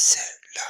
c'est là.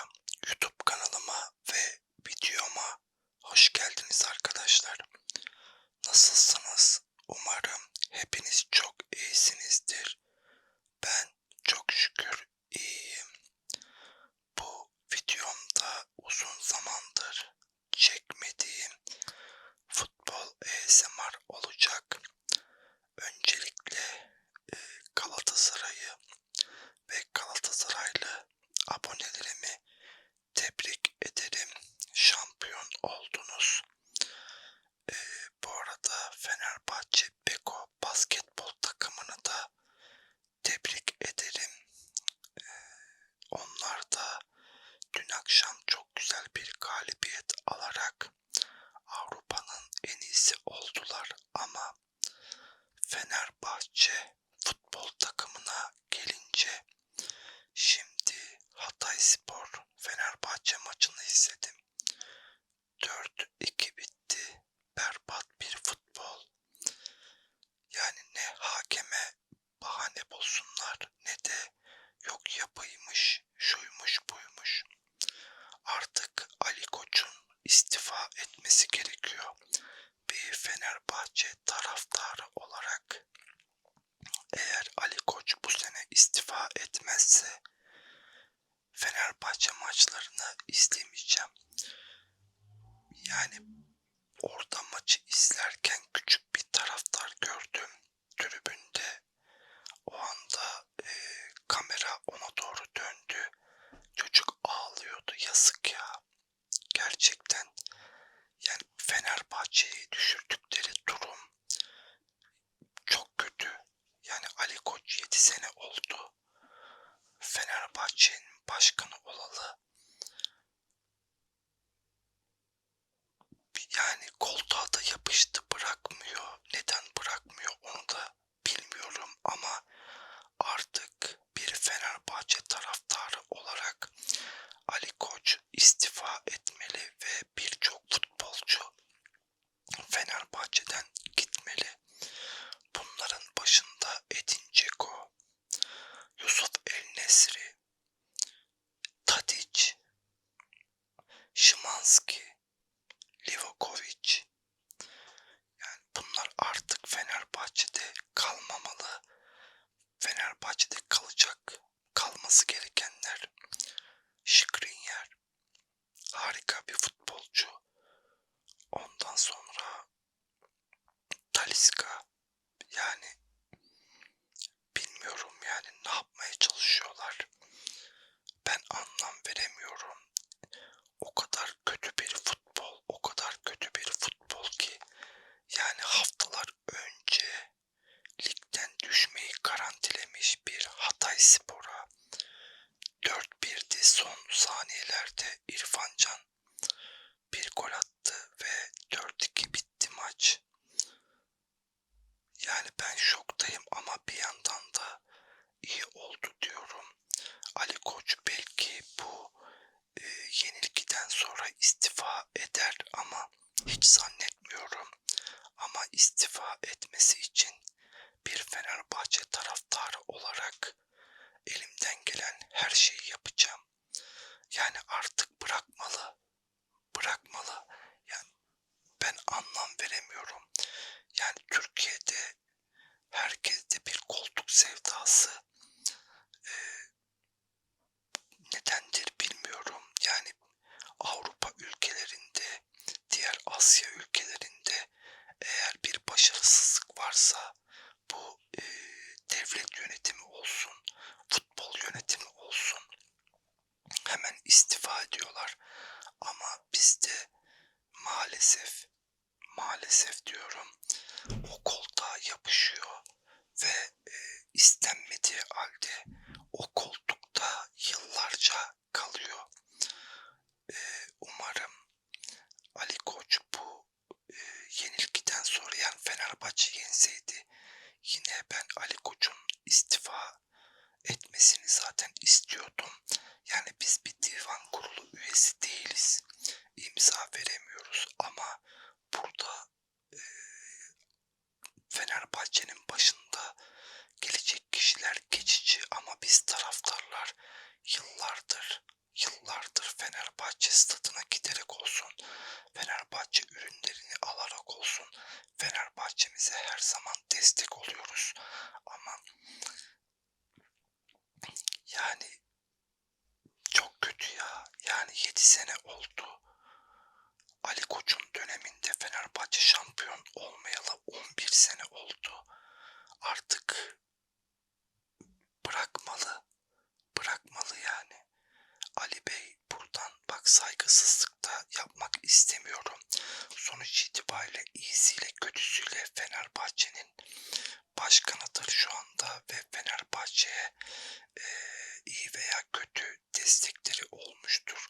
etmesi gerekiyor. Bir Fenerbahçe taraftarı olarak eğer Ali Koç bu sene istifa etmezse Fenerbahçe maçlarını izlemeyeceğim. Yani orada maçı izlerken küçük bir taraftar gördüm. Fenerbahçe'nin başkanı olalı yani koltuğa da yapıştı bırakmıyor. Neden bırakmıyor onu da bilmiyorum ama artık bir Fenerbahçe taraftarı olarak Ali Koç istifa et lot. istifa etmesi için bir Fenerbahçe taraftarı olarak elimden gelen her şeyi yapacağım. Yani artık bırakmalı. Bırakmalı. Yani ben anlam veremiyorum. Yani Türkiye'de herkeste bir koltuk sevdası var. Ama bizde maalesef maalesef diyorum o koltuğa yapışıyor ve e, istenmediği halde o koltukta yıllarca kalıyor. E, umarım Ali Koç bu e, yenilgiden sonra yani Fenerbahçe yenseydi yine ben Ali Koç'un istifa etmesini zaten istiyordum. geçici ama biz taraftarlar yıllardır yıllardır Fenerbahçe stadına giderek olsun, Fenerbahçe ürünlerini alarak olsun, Fenerbahçemize her zaman destek oluyoruz. İtibariyle iyisiyle kötüsüyle Fenerbahçe'nin başkanıdır şu anda ve Fenerbahçe'ye e, iyi veya kötü destekleri olmuştur.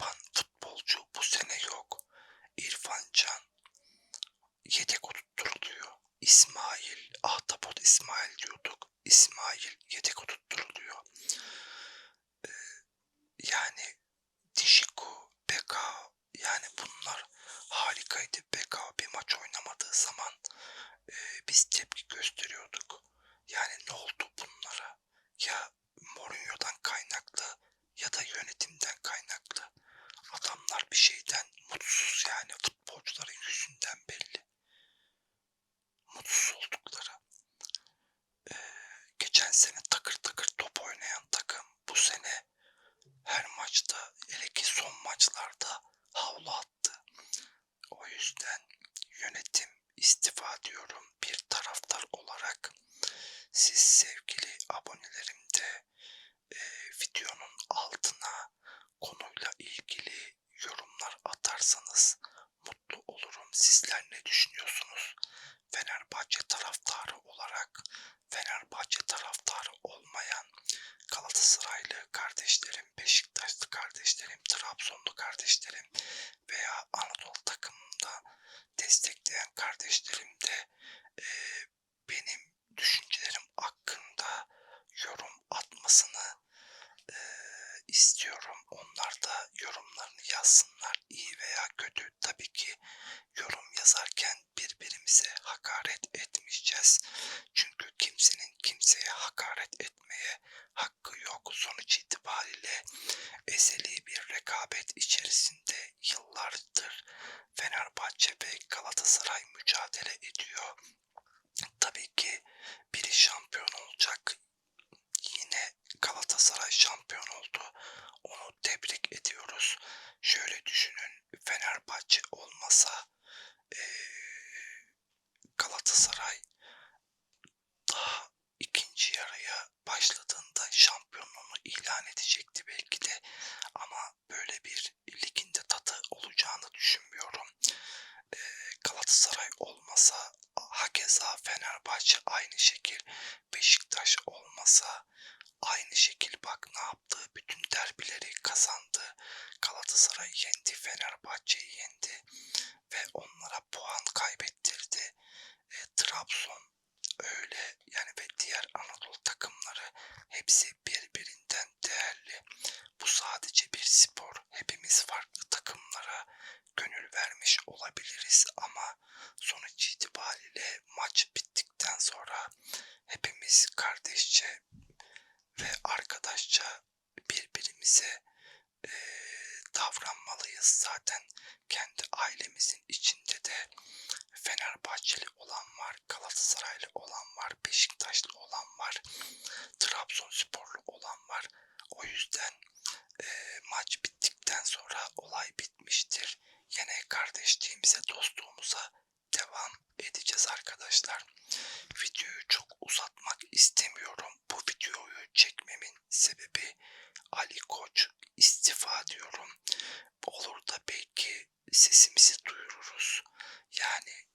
Rapunzel. Geçen sene takır takır top oynayan takım bu sene her maçta hele ki son maçlarda havlu attı. O yüzden yönetim istifa diyorum bir taraftar olarak. Siz sevgili abonelerim de e, videonun altına konuyla ilgili yorumlar atarsanız mutlu olurum. Sizler ne düşünüyorsunuz? Fenerbahçe taraftarı olarak Fenerbahçe taraftarı olmayan Galatasaraylı kardeşlerim, Beşiktaşlı kardeşlerim, Trabzonlu kardeşlerim veya Anadolu takımında destekleyen kardeşlerim de e, benim düşüncelerim hakkında yorum atmasını e, istiyorum. Onlar da yorumlarını yazsınlar. iyi veya kötü. Tabii ki yorum yazarken birbirimize hakaret etmeyeceğiz. Çünkü kimsenin kimseye hakaret etmeye Galatasaray mücadele Galatasaray olmasa hakeza Fenerbahçe aynı şekil Beşiktaş olmasa aynı şekil. Bak ne yaptı? Bütün derbileri kazandı. Galatasaray yendi Fenerbahçe'yi yendi ve onlara puan kaybettirdi. E, Trabzon öyle birbirimize e, davranmalıyız. Zaten kendi ailemizin içinde de Fenerbahçeli olan var, Galatasaraylı olan var, Beşiktaşlı olan var, Trabzonsporlu olan var. O yüzden e, maç bittikten sonra olay bitmiştir. Yine kardeşliğimize, dostluğumuza devam edeceğiz arkadaşlar. Videoyu çok uzatmak istemiyorum. Bu videoyu çekmemin sebebi Ali Koç istifa diyorum. Olur da belki sesimizi duyururuz. Yani